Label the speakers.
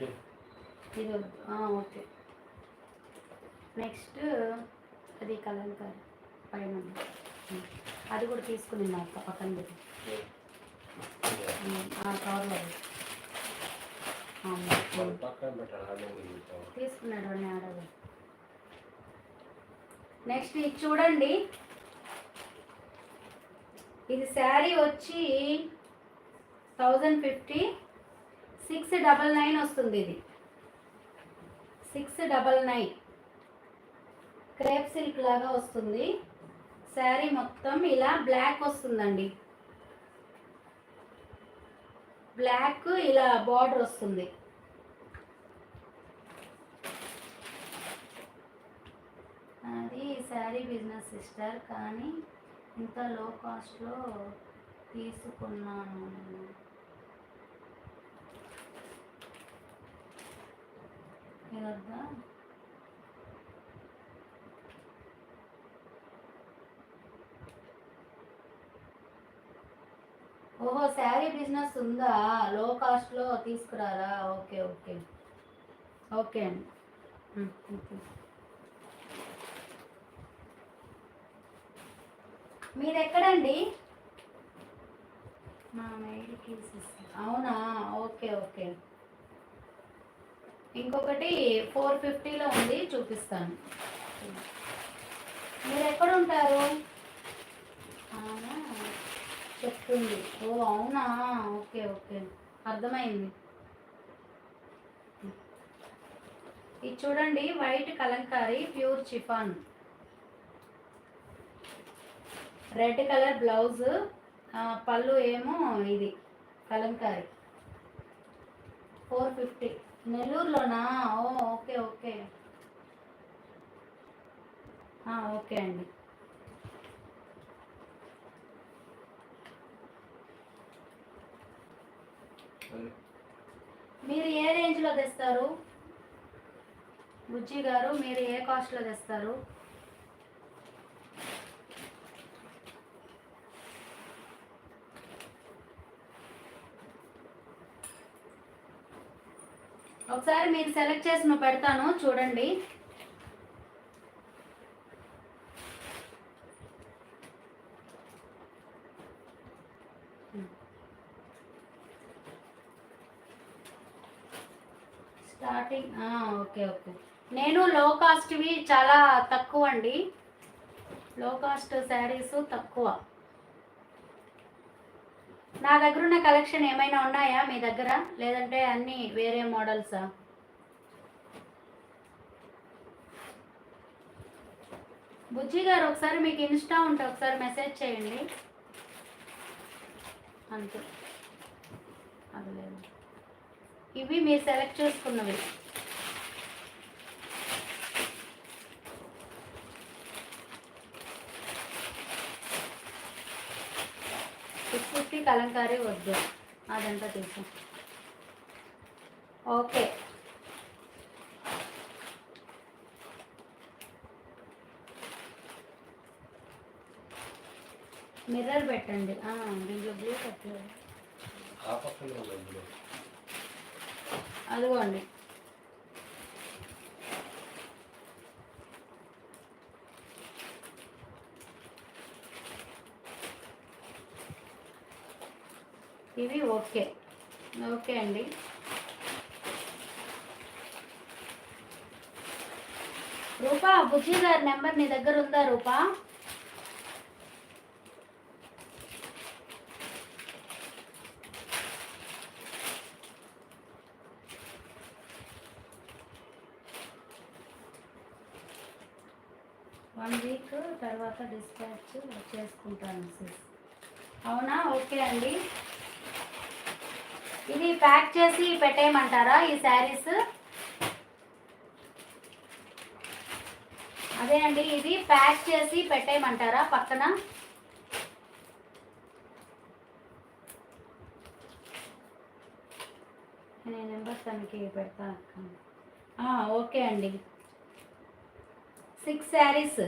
Speaker 1: ఇది okay. Next అది కలంకారీ పైన. అది కూడా తీసుకుని అక్క పక్కన పెట్టి. కవర్లో. తీసుకున్నాడు ఆడదు నెక్స్ట్ ఇది చూడండి. ఇది శారీ వచ్చి thousand fifty six double nine వస్తుంది ఇది. Six double nine crepe silk లాగా వస్తుంది. శారీ మొత్తం ఇలా బ్లాక్ వస్తుందండి. బ్లాక్ ఇలా బార్డర్ వస్తుంది. అది శారీ బిజినెస్ సిస్టర్ కానీ ఇంత లో కాస్ట్లో తీసుకున్నాను ఓహో శారీ బిజినెస్ ఉందా? లో కాస్ట్లో తీసుకురారా? Okay okay. ఓకే. అండి మీరు ఎక్కడండి మా అవునా? Okay okay. ఇంకొకటి ఫోర్ ఫిఫ్టీలో ఉంది చూపిస్తాను. మీరు ఎక్కడ ఉంటారు? చెప్తుంది. ఓ అవునా? Okay okay. అర్థమైంది. ఇది చూడండి white Kalamkari pure chiffon. Red colour blouse పళ్ళు ఏమో ఇది కలంకారీ. Four fifty. నెల్లూరులోనా? ఓ ఓకే ఓకే. ఓకే అండి. మీరు ఏ రేంజ్లో తెస్తారు? బుజ్జి గారు మీరు ఏ కాస్ట్లో తెస్తారు? ఒకసారి మీరు సెలెక్ట్ చేసి నువ్వు పెడతాను చూడండి. Starting okay okay. నేను లో కాస్ట్వి చాలా తక్కువ అండి లో కాస్ట్ శారీస్ తక్కువ. నా దగ్గర ఉన్న కలెక్షన్ ఏమైనా ఉన్నాయా మీ దగ్గర? లేదంటే అన్నీ వేరే మోడల్సా బుజ్జి గారు ఒకసారి మీకు ఇన్స్టా ఉంటే ఒకసారి మెసేజ్ చేయండి. అంతే. అది లేదు. ఇవి మీరు సెలెక్ట్ చేసుకున్నవి. సిక్స్ ఫిఫ్టీ కలంకారీ వద్దు. అదంతా తీసాం ఓకే. మిర్రర్ పెట్టండి. దీంట్లో బ్లూ పెట్టలేదు. అదిగోండి. ఇవి ఓకే. ఓకే అండి. రూపా బుజ్జి గారి నెంబర్ నీ దగ్గర ఉందా రూపా? వన్ వీక్ తర్వాత డిస్పాచ్ చేసుకుంటాను సిస్ అవునా? ఓకే అండి. ఇది ప్యాక్ చేసి పెట్టేయమంటారా ఈ శారీస్? అదే అండి ఇది ప్యాక్ చేసి పెట్టేయమంటారా పక్కన? నేను నెంబర్ తనకి పెడతా ఓకే అండి. సిక్స్ శారీస్.